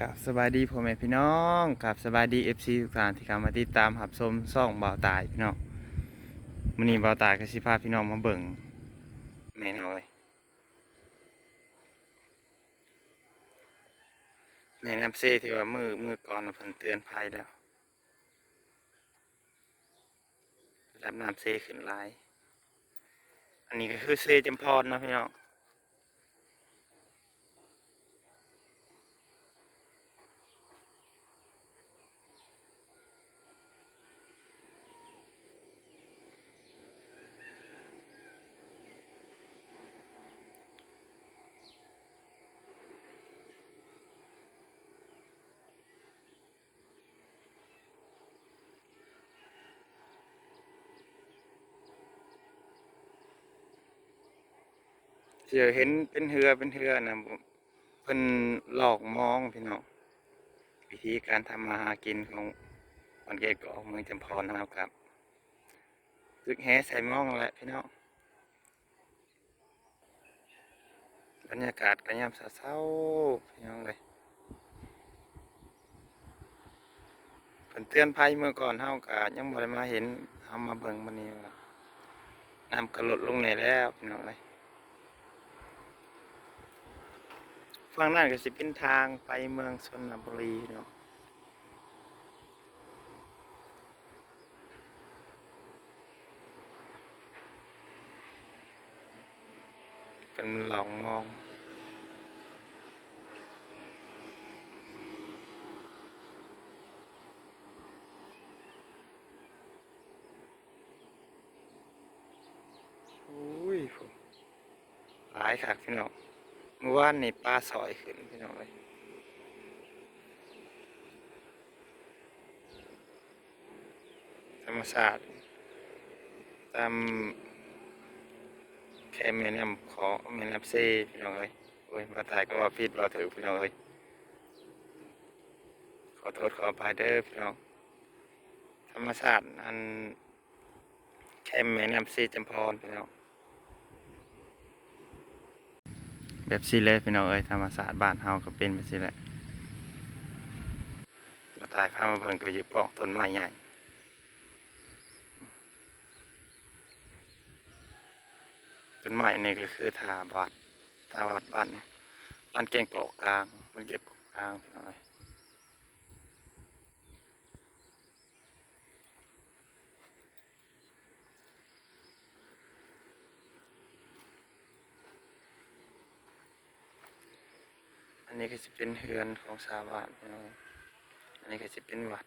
กับสบายดีพ่อแม่พี่น้องกับสบายดีเอฟซีทุกท่านที่เข้ามาติดตามหับชมซ่องบ่าวตายพี่น้องมื้อนี้บ่าวตายก็สิพาพี่น้องมาเบิ่งแม่น้อยแม่น้ำเซที่ว่ามือมือก่อนเพิ่นเตือนภัยแล้วรับน้ำเซขึ้นหลาย อันนี้ก็คือเซจำพรเนะพี่น้อง เดี๋ยวเห็นเป็นเหือเป็นเหือนะเพิ่นหลอกมองพี่น้องวิธีการทำมาหากินของวันเกตกาเมืองจำพรนะครับครับซึกแฮใส่มองแหละพี่น้องบรรยากาศกระยำเศร้าพี่น้องเลยเพิ่นเตือนภัยเมื่อก่อนเฮากะยังบ่ได้มาเห็นเฮามาเบิ่งมื้อนี้ว่าน้ำก็ลดลงแน่แล้วพี่น้องเลย ฝั่งนั้นก็สิเป็นทางไปเมืองชนบุรีเนาะเป็นหลองมองอุ้ยผมหลายคักพี่น้อง ว่านนี่ปลาสอยขึ้นพี่น้องเลยธรรมศาสตร์ตามแค่แม่น้ำขอแม่น้ำเซ่พี่น้องเลยโอ้ยมาตายก็ว่าพิษเราถือพี่น้องเลยขอโทษขออภัยเด้อพี่น้องธรรมศาสตร์อันแค่แม่น้ำเซ่จำพรพี่น้อง แบบสีเลยพี่น้องเอ้ยธรรมศาสตร์บ้านเฮาก็เป็นแบบสิแหละมาตายภาพมาเพิ่งก็ยิบปอกต้นไม้ใหญ่ต้นไม้นี่ก็คือทาบาดทาบาดบ้านบ้านเก่งเกาะกลางมันเก็บเกาะกลางพี่น้องเอ้ยอั นนี้ก็จะเป็นเฮือนของชาวานพี่น้องเอ้ยอันนี้ก็จะเป็นวัด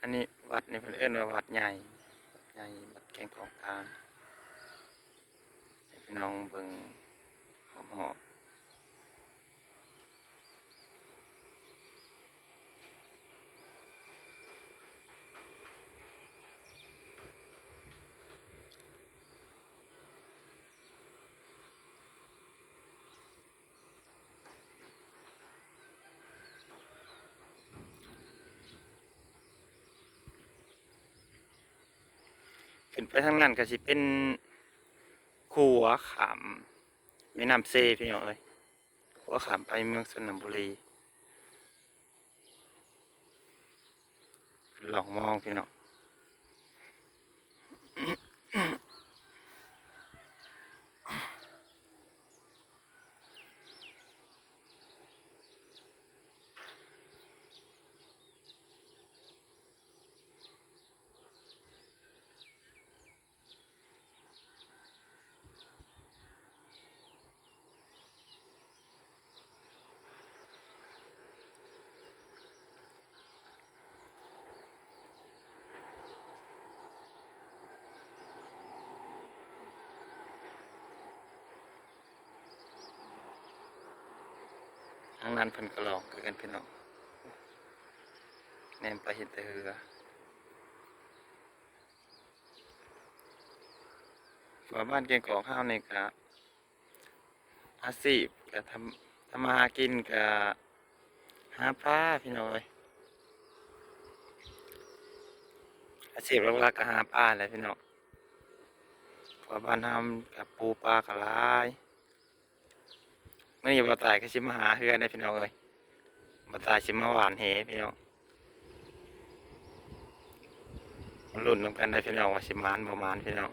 อันนี้วัดนี่เป็นเอิ้นว่าวัดใหญ่ใหญ่วัดแกงของกลางให้พี่น้องเบิงหอมหอม ขึ้นไปทางนั้นก็สิเป็นขัวขามแม่น้ำเซพี่น้องเลยขัวขามไปเมืองสนบุรีลองมองพี่น้อง ทาง นั้นเพิ่นก็ลองคือกันพี่น้องแนมไปเห็นแต่เรือส่วบ้านเกียงกอกข้าวนี่ก็อาชีพก็ทำทำมาหากินก็หาปลาพี่น้องเอ้ยอาชีพหลักๆก็หาปลาแหละพี่น้องเพราบ้านทำกับปูปลากระลา ยไม่นี่บ่ตายก็สิมาหาเฮือนได้พี่น้องเอ้ยบ่ตายสิมาหวานเหพี่น้องมันลุ้นนำกันได้พี่น้องว่าสิมานบ่มานพี่น้อง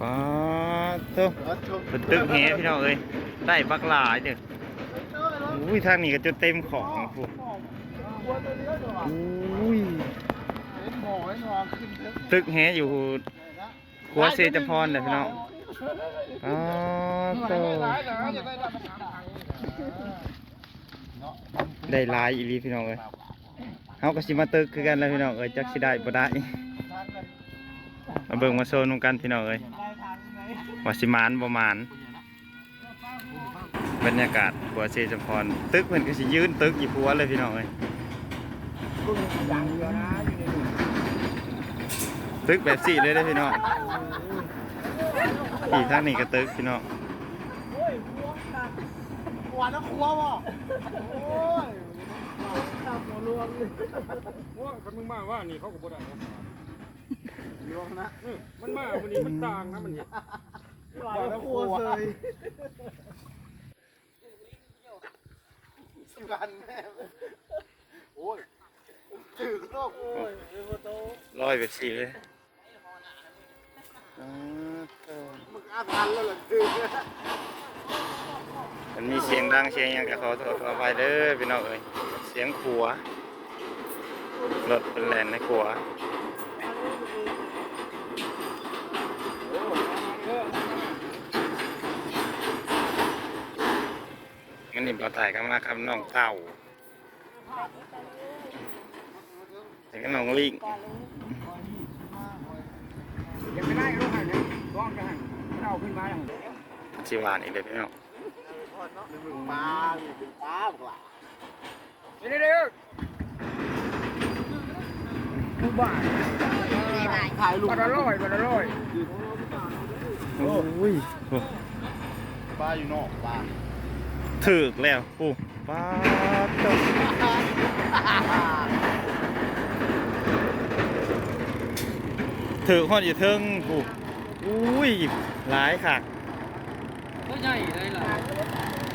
ป้าโตเป็นตึกแฮพี่น้องเอ้ยได้บักหลายเด้ออุ้ยทางนี้ก็จะเต็มของพวกอุ้ย ตึกแฮอยู่ครัวเซจพรเลยพี่น้องอ๋อโตได้หลายอีลีพี่น้องเอ้ยเฮาก็สิมาตึกคือกันแล้วพี่น้องเอ้ยจักสิได้บ่ได้มาเบิ่งมาโซนนำกันพี่น้องเอ้ยว่าสิมานบ่มานบรรยากาศหัวเซจพรตึกเหมันก็สิยืนตึกอีพัวเลยพี่น้องเอ้ย ตึกแบบสี่เลยได้อพี่น้องอีกทางนี้ก็ตึกพี่น้องหวานแล้วครัวบ่โอ้ยตับหัวรวมเลยว่าคันมึงมาว่านี่เขาก็บ่ได้นะรวมนะเออมันมาวันนี้มันต่างนะมันเห็นหวานแล้วครัวเลยสิบันแม่โอ้ยถือโลกโอ้ยเป็นประตูร้อยแบบสี่เลยอ๋อเออ มึงอาทันแล้วเหรอถือมันมีเสียงดังเสียงยังก็ขอโทษขออภัยเด้อพี่น้องเอ้ยเสียงขัวรถเป็นแลนในขัวมันนี่บ่ายก็มาครับน้องเต่าแต่ก็น้องลิง ยังไม่ได้ลูกหันนะร้องกันหันเอาขึ้นมาแล้วสิวานอีกเลยพี่น้องมึงปลาป็นปลาเดี๋ยวเดี๋ยวผู้บ้านถ่ายลูกบัตรร้อยบัตรร้อยโอ้ยปลาอยู่นอกปลาถึกแล้วปูป้าดเจ้า ถือฮอดอยู่เทิงปูอุ้ยหลายค่ะก็ใหญ่เลยล่ะ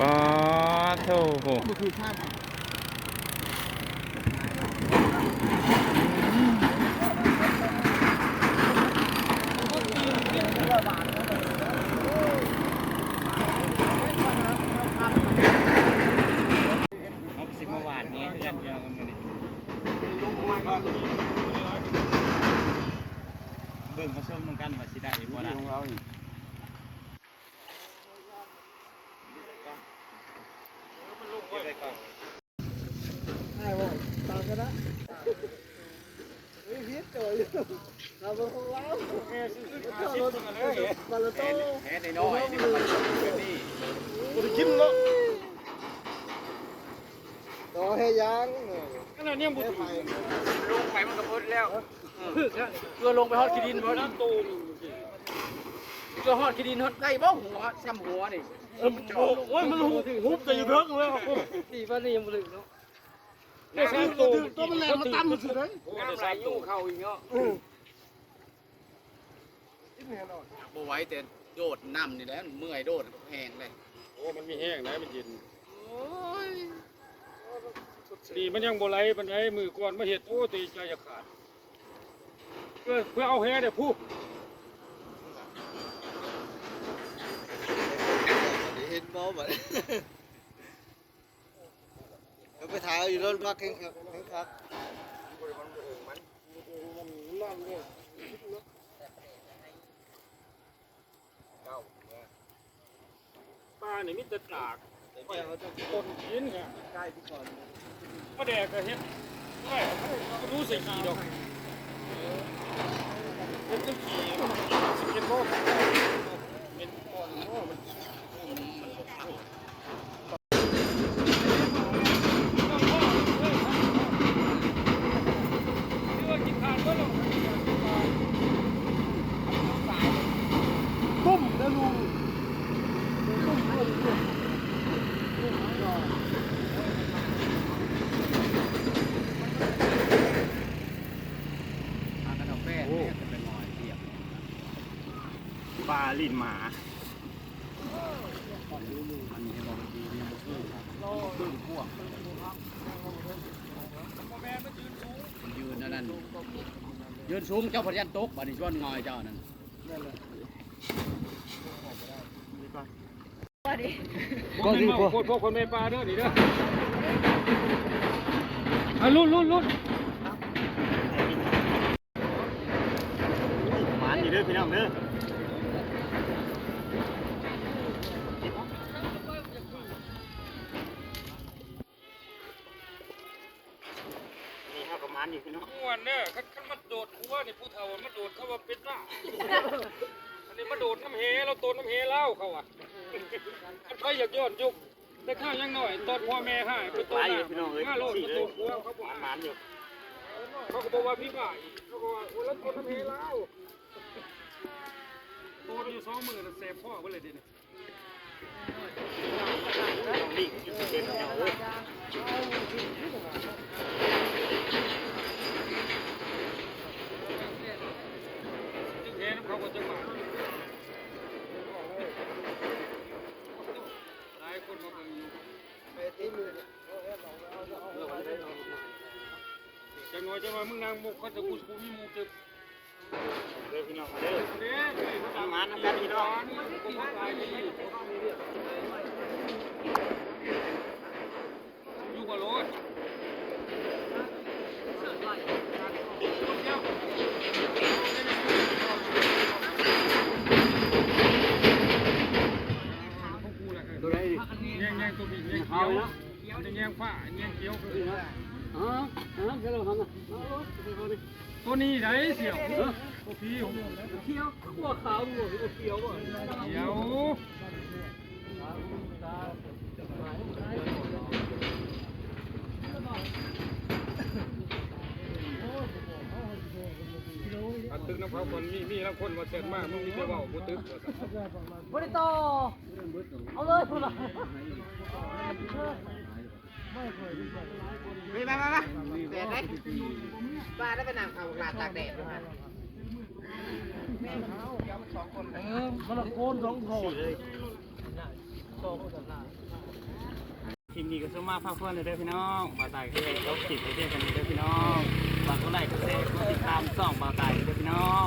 ป้าดโถโหมันคือข้ามเอาสิมาหวานนี้เพื่อนเดียวกันนี่ เบิ่งมาชมนำกันว่าสิได้บ่ได้ของเราอีกใช่บ่ตามกันนะเฮ้ยพีทเจออยู่เราเป็นของเราแค่ซื้อข้าวราลโต้แค่น้อยนี่มันนี่กูจะกินแล้วต่อให้ยัง ขนาดนี้บุแค่ตรไผ่ลงไปมันก็พ้นแล้วเพื่อลงไปฮอดขี้ดินพ้นน้ำตูมเพื่อฮอดขี้ดินฮอดได้บ่หัวซ้ำหัวนี่โอ้ยมันหุบหุบแต่อยู่เทิงแล้วสี่ป้านี่ยังบ่ถึงเนาะเนี่ยคือตัวตัวมันแรงมันตั้มมันสุดเลยน้ำไหลอยู่เข้าอีกเนาะบ่ไหว้แต่โดดน้ำนี่แหละเมื่อยโดดแห้งเลยโอ้มันมีแห้งนะมันเย็นโอ้ย ดีมันยังบ่ไหลปานใดมือก่อนมาเฮ็ดโอ้ตีใจจะขาด เพื่อเพื่อเอาแห้เด้อผู้เห็นบ่บ่ไปถ่ายอยู่รถพักแข่งแข่งครับปลานี่มีแต่ตากแม่เขาจะคนกินค่ะใกล้ที่ก่อน มาแดกก็เฮ็ดไม่รู้สึกขี่ดอกเฮ็ดต้องกี่สิบเอ็ดโมงเป็นก่อนโอ้มันกินทานก็ลง ตุ้มแล้วลุงตุ้มตุ้มตุ้ม ตีนหมายืนนั่นนั่นยืนสูงเจ้าพระยันตกบัดนี้ชวนงอยเจ้านั่นก็ดีกว่าพวกคนเมปลาเด้อนี่เด้ออะลุ้นลุ้นลุ้นหมานี่เด้อพี่น้องเด้อนี่ครับประมาณอยู่พี่น้อง ม่วน เด้อคันคันมันโดดหัวนี่ผู้เฒ่ามันโดดเขาว่าเป็นล่าอันนี้มาโดดน้ำเฮเราโดดน้ำเฮเล่าเขาอะคันใครอยากย้อนยุคแต่ข้าวยังหน่อยตอนพ่อแม่หายไปปตัวลาหอยู่น้าพี่น้องเอ้ยห้าโลดสี่มาเลโดยดหัวเขาบอกประมาณอยู่เขาก็บอกว่าพี่บ่ายเขาก็ว่าโอ้แล้วตัวน้ำเฮเล่าโดดอยู่สองมือแล้วเสพพ่อไปเลยดิเนี่ยต้องรีบกินเต็มพี่น้องเอ้ย จึงเฮน้ำเขาก็จะมาหลายคนมาเบิ่งอยู่จังห วะจะมามึงนางมุกเขาจะกูกูมีมุกจะเด้อพี่น้องมาเด้อเด้อประมาณนั้นกันพี่น้อง กูมาตายดีอยู่กับรถตัวไหนดิแง่งแง่งตัวบีแง่งเขียวแง่งฟ้าแง่งเขียวคือ อ๋ออ๋อเดี๋ยวเราทำนะ ตัวนี้ไหนเสียวตัวพี่ผมเขียวขัวขาวหัวเขียวบ่เขียวอันตึกน้ำเขาคนมีมีแล้วคนมาเสร็จมากมึงมีแต่ว่าบุตึกบริโตเอาเลยคุณล่ะ ไปมามามาแดดได้ปลาได้ไปนำเอาหลาตากแดดด้วยเออมันละโกนสองโถเลยทีมนี้ก็สมาพาเพื่อนเลยเด้อพี่น้องบาตายคือเขาติดไปเด้อกันเด้อพี่น้องฝากกดไลค์กดแชร์กดติดตามส่องบาตายเด้อพี่น้อง